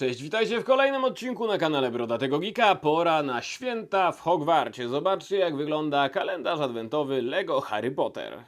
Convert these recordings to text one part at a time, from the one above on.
Cześć, witajcie w kolejnym odcinku na kanale Brodatego Geeka. Pora na święta w Hogwarcie. Zobaczcie jak wygląda kalendarz adwentowy Lego Harry Potter.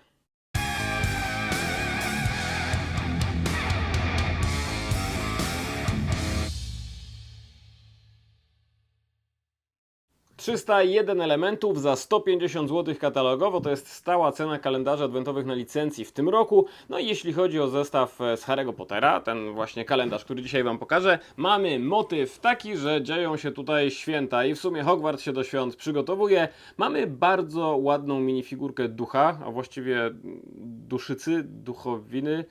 ...301 elementów za 150 zł katalogowo, to jest stała cena kalendarzy adwentowych na licencji w tym roku. No i jeśli chodzi o zestaw e, z Harry'ego Pottera, ten właśnie kalendarz, który dzisiaj Wam pokażę, mamy motyw taki, że dzieją się tutaj święta i w sumie Hogwarts się do świąt przygotowuje. Mamy bardzo ładną minifigurkę ducha, a właściwie duszycy, duchowiny.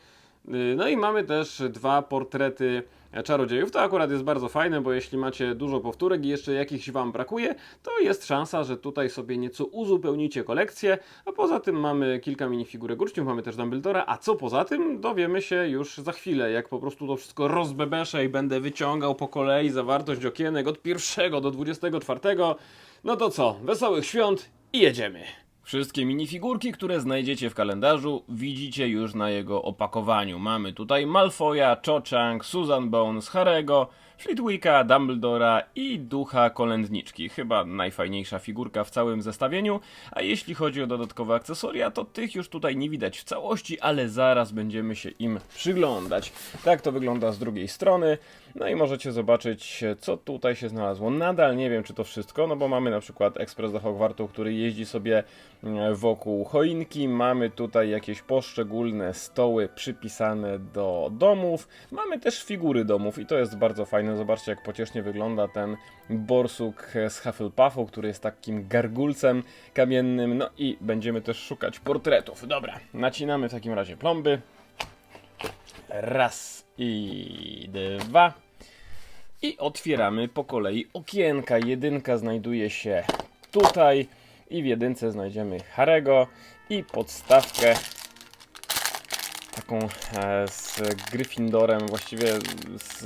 Y, No i mamy też dwa portrety czarodziejów. To akurat jest bardzo fajne, bo jeśli macie dużo powtórek i jeszcze jakichś Wam brakuje, to jest szansa, że tutaj sobie nieco uzupełnicie kolekcję. A poza tym mamy kilka minifigurek uczniów, mamy też Dumbledora, a co poza tym dowiemy się już za chwilę, jak po prostu to wszystko rozbebeszę i będę wyciągał po kolei zawartość okienek od pierwszego do 24. No to co, wesołych świąt i jedziemy! Wszystkie minifigurki, które znajdziecie w kalendarzu, widzicie już na jego opakowaniu. Mamy tutaj Malfoya, Cho Chang, Susan Bones, Harego, Flitwicka, Dumbledora i Ducha Kolędniczki. Chyba najfajniejsza figurka w całym zestawieniu. A jeśli chodzi o dodatkowe akcesoria, to tych już tutaj nie widać w całości, ale zaraz będziemy się im przyglądać. Tak to wygląda z drugiej strony. No i możecie zobaczyć, co tutaj się znalazło. Nadal nie wiem, czy to wszystko, no bo mamy na przykład ekspres do Hogwartu, który jeździ sobie mm, wokół choinki. Mamy tutaj jakieś poszczególne stoły przypisane do domów. Mamy też figury domów i to jest bardzo fajne. Zobaczcie, jak pociesznie wygląda ten borsuk z Hufflepuffu, który jest takim gargulcem kamiennym. No i będziemy też szukać portretów. Dobra, nacinamy w takim razie plomby. Raz i dwa. I otwieramy po kolei okienka. Jedynka znajduje się tutaj i w jedynce znajdziemy Harego i podstawkę taką e, z Gryffindorem, właściwie z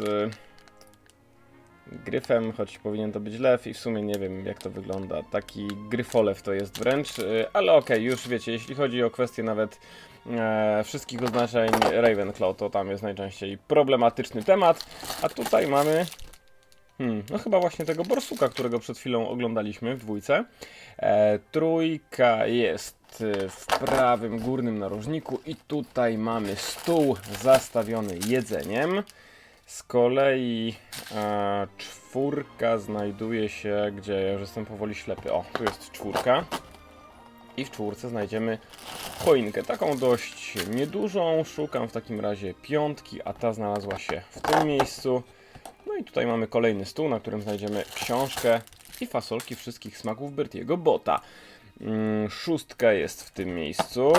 gryfem, choć powinien to być lew i w sumie nie wiem jak to wygląda. Taki gryfolew to jest wręcz, y, ale okej, już wiecie, jeśli chodzi o kwestię nawet e, wszystkich oznaczeń Ravenclaw, to tam jest najczęściej problematyczny temat, a tutaj mamy Hmm, no chyba właśnie tego borsuka, którego przed chwilą oglądaliśmy w dwójce. E, trójka jest e, w prawym górnym narożniku i tutaj mamy stół zastawiony jedzeniem. Z kolei e, czwórka znajduje się, gdzie ja już jestem powoli ślepy. O, tu jest czwórka. I w czwórce znajdziemy choinkę, taką dość niedużą. Szukam w takim razie piątki, a ta znalazła się w tym miejscu. No i tutaj mamy kolejny stół, na którym znajdziemy książkę i fasolki wszystkich smaków Bertiego Bota. Mm, Szóstka jest w tym miejscu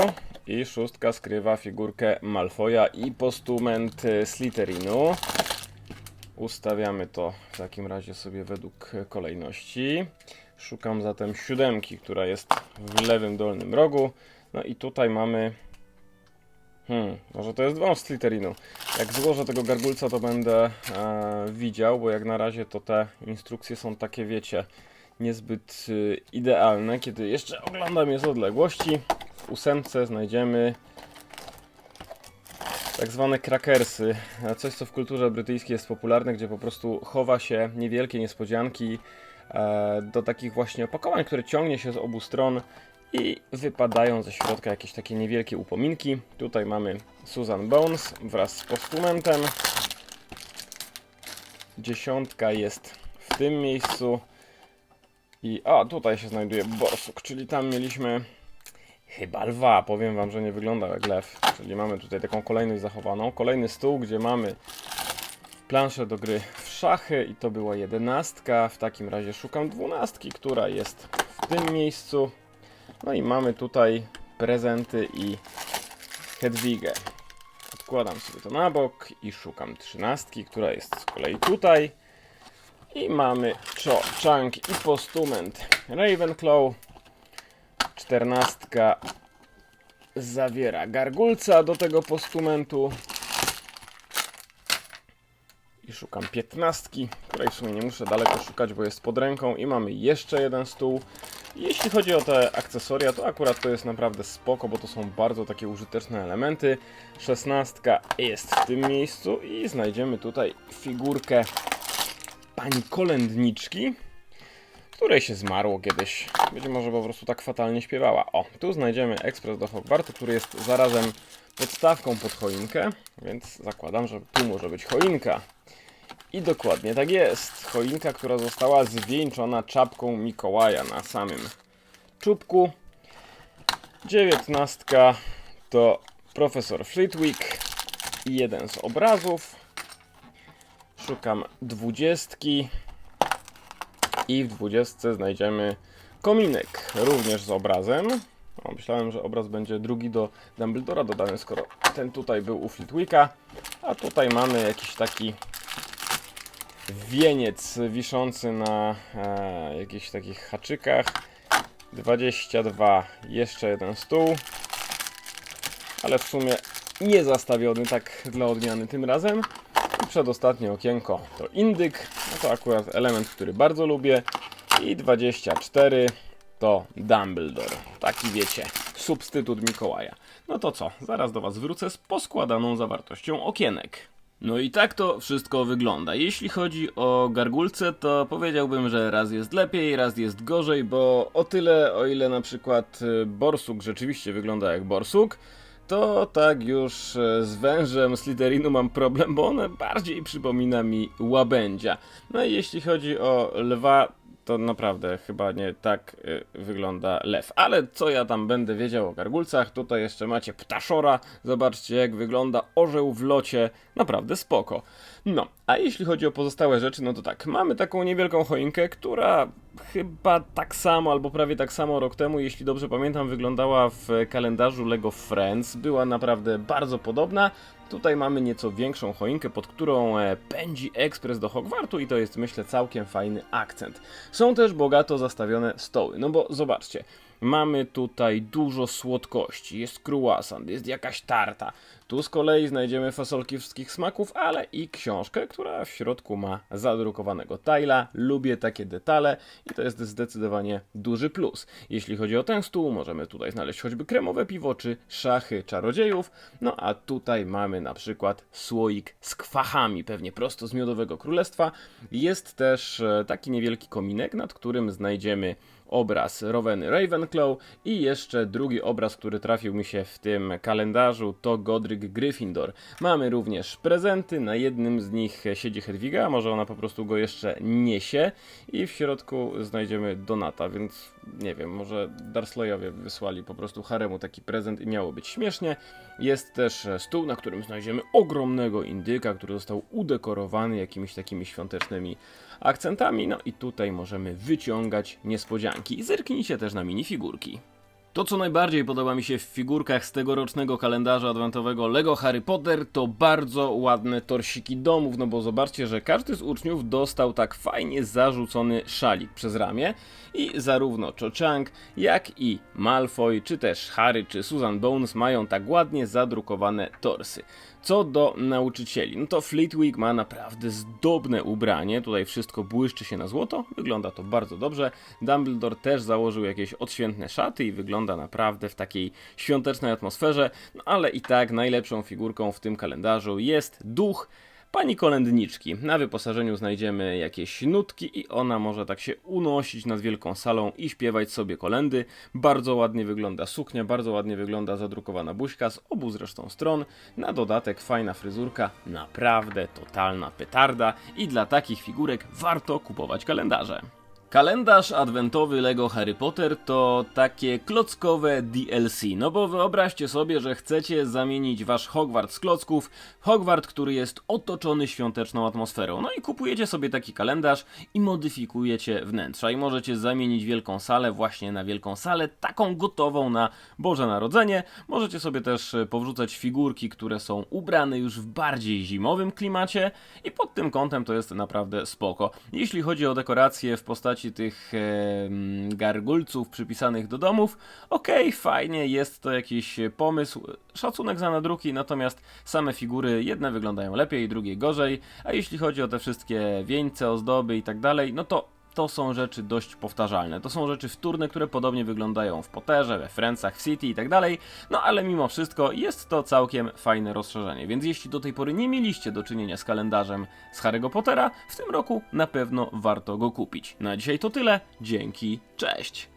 i szóstka skrywa figurkę Malfoja i postument e, Slytherinu. Ustawiamy to w takim razie sobie według kolejności. Szukam zatem siódemki, która jest w lewym dolnym rogu. No i tutaj mamy Hmm, może to jest wąż Slytherinu. Jak złożę tego gargulca, to będę e, widział, bo jak na razie to te instrukcje są takie, wiecie, niezbyt y, idealne. Kiedy jeszcze oglądam je z odległości, w ósemce znajdziemy tak zwane krakersy. Coś, co w kulturze brytyjskiej jest popularne, gdzie po prostu chowa się niewielkie niespodzianki e, do takich właśnie opakowań, które ciągnie się z obu stron i wypadają ze środka jakieś takie niewielkie upominki. Tutaj mamy Susan Bones wraz z postumentem. Dziesiątka jest w tym miejscu. I a, tutaj się znajduje borsuk, czyli tam mieliśmy chyba lwa. Powiem wam, że nie wyglądał jak lew. Czyli mamy tutaj taką kolejność zachowaną. Kolejny stół, gdzie mamy planszę do gry w szachy i to była jedenastka. W takim razie szukam dwunastki, która jest w tym miejscu. No i mamy tutaj prezenty i Hedwigę. Odkładam sobie to na bok i szukam trzynastki, która jest z kolei tutaj. I mamy Cho, Chang i postument Ravenclaw. Czternastka zawiera gargulca do tego postumentu. I szukam piętnastki, której w sumie nie muszę daleko szukać, bo jest pod ręką. I mamy jeszcze jeden stół. Jeśli chodzi o te akcesoria, to akurat to jest naprawdę spoko, bo to są bardzo takie użyteczne elementy. Szesnastka jest w tym miejscu i znajdziemy tutaj figurkę pani kolędniczki, której się zmarło kiedyś. Być może po prostu tak fatalnie śpiewała. O, tu znajdziemy ekspres do Hogwartu, który jest zarazem podstawką pod choinkę, więc zakładam, że tu może być choinka. I dokładnie tak jest. Choinka, która została zwieńczona czapką Mikołaja na samym czubku. Dziewiętnastka to profesor Flitwick i jeden z obrazów. Szukam dwudziestki i w dwudziestce znajdziemy kominek, również z obrazem. Myślałem, że obraz będzie drugi do Dumbledora dodany, skoro ten tutaj był u Flitwicka. A tutaj mamy jakiś taki wieniec wiszący na e, jakichś takich haczykach. 22, jeszcze jeden stół. Ale w sumie nie zastawiony tak dla odmiany tym razem. I przedostatnie okienko to indyk. No to akurat element, który bardzo lubię. I 24 to Dumbledore. Taki wiecie, substytut Mikołaja. No to co, zaraz do Was wrócę z poskładaną zawartością okienek. No i tak to wszystko wygląda. Jeśli chodzi o gargulce, to powiedziałbym, że raz jest lepiej, raz jest gorzej, bo o tyle, o ile na przykład y, borsuk rzeczywiście wygląda jak borsuk, to tak już e, z wężem Slytherinu mam problem, bo one bardziej przypomina mi łabędzia. No i jeśli chodzi o lwa, to naprawdę chyba nie tak y, wygląda lew. Ale co ja tam będę wiedział o gargulcach? Tutaj jeszcze macie ptaszora. Zobaczcie jak wygląda orzeł w locie. Naprawdę spoko. No, a jeśli chodzi o pozostałe rzeczy, no to tak, mamy taką niewielką choinkę, która chyba tak samo, albo prawie tak samo rok temu, jeśli dobrze pamiętam, wyglądała w kalendarzu Lego Friends. Była naprawdę bardzo podobna. Tutaj mamy nieco większą choinkę, pod którą e, pędzi ekspres do Hogwartu i to jest myślę całkiem fajny akcent. Są też bogato zastawione stoły, no bo zobaczcie, mamy tutaj dużo słodkości, jest croissant, jest jakaś tarta. Tu z kolei znajdziemy fasolki wszystkich smaków, ale i książkę, która w środku ma zadrukowanego Tyla. Lubię takie detale i to jest zdecydowanie duży plus. Jeśli chodzi o ten stół, możemy tutaj znaleźć choćby kremowe piwo czy szachy czarodziejów. No a tutaj mamy na przykład słoik z kwachami, pewnie prosto z Miodowego Królestwa. Jest też e, taki niewielki kominek, nad którym znajdziemy obraz Roweny Ravenclaw i jeszcze drugi obraz, który trafił mi się w tym kalendarzu to Godric Gryffindor. Mamy również prezenty, na jednym z nich siedzi Hedwiga, może ona po prostu go jeszcze niesie i w środku znajdziemy Donata, więc nie wiem, może Dursleyowie wysłali po prostu Haremu taki prezent i miało być śmiesznie. Jest też stół, na którym znajdziemy ogromnego indyka, który został udekorowany jakimiś takimi świątecznymi akcentami. No i tutaj możemy wyciągać niespodzianki. Zerknijcie też na minifigurki. To, co najbardziej podoba mi się w figurkach z tegorocznego kalendarza adwentowego Lego Harry Potter, to bardzo ładne torsiki domów, no bo zobaczcie, że każdy z uczniów dostał tak fajnie zarzucony szalik przez ramię i zarówno Cho Chang, jak i Malfoy, czy też Harry, czy Susan Bones mają tak ładnie zadrukowane torsy. Co do nauczycieli, no to Fleetwick ma naprawdę zdobne ubranie, tutaj wszystko błyszczy się na złoto, wygląda to bardzo dobrze. Dumbledore też założył jakieś odświętne szaty i wygląda naprawdę w takiej świątecznej atmosferze, no ale i tak najlepszą figurką w tym kalendarzu jest duch, pani kolędniczki. Na wyposażeniu znajdziemy jakieś nutki i ona może tak się unosić nad wielką salą i śpiewać sobie kolendy. Bardzo ładnie wygląda suknia, bardzo ładnie wygląda zadrukowana buźka z obu zresztą stron. Na dodatek fajna fryzurka, naprawdę totalna petarda i dla takich figurek warto kupować kalendarze. Kalendarz adwentowy Lego Harry Potter to takie klockowe DLC. No bo wyobraźcie sobie, że chcecie zamienić wasz Hogwart z klocków Hogwart, który jest otoczony świąteczną atmosferą. No i kupujecie sobie taki kalendarz i modyfikujecie wnętrza. I możecie zamienić wielką salę właśnie na wielką salę, taką gotową na Boże Narodzenie. Możecie sobie też e, powrzucać figurki, które są ubrane już w bardziej zimowym klimacie. I pod tym kątem to jest naprawdę spoko. Jeśli chodzi o dekoracje w postaci tych gargulców przypisanych do domów. Okej, fajnie, jest to jakiś pomysł, szacunek za nadruki, natomiast same figury, jedne wyglądają lepiej, drugie gorzej, a jeśli chodzi o te wszystkie wieńce, ozdoby i tak dalej, no to to są rzeczy dość powtarzalne. To są rzeczy wtórne, które podobnie wyglądają w Potterze, we Friendsach, w City i tak dalej. No ale mimo wszystko jest to całkiem fajne rozszerzenie. Więc jeśli do tej pory nie mieliście do czynienia z kalendarzem z Harry'ego Pottera, w tym roku na pewno warto go kupić. Na dzisiaj to tyle. Dzięki, cześć!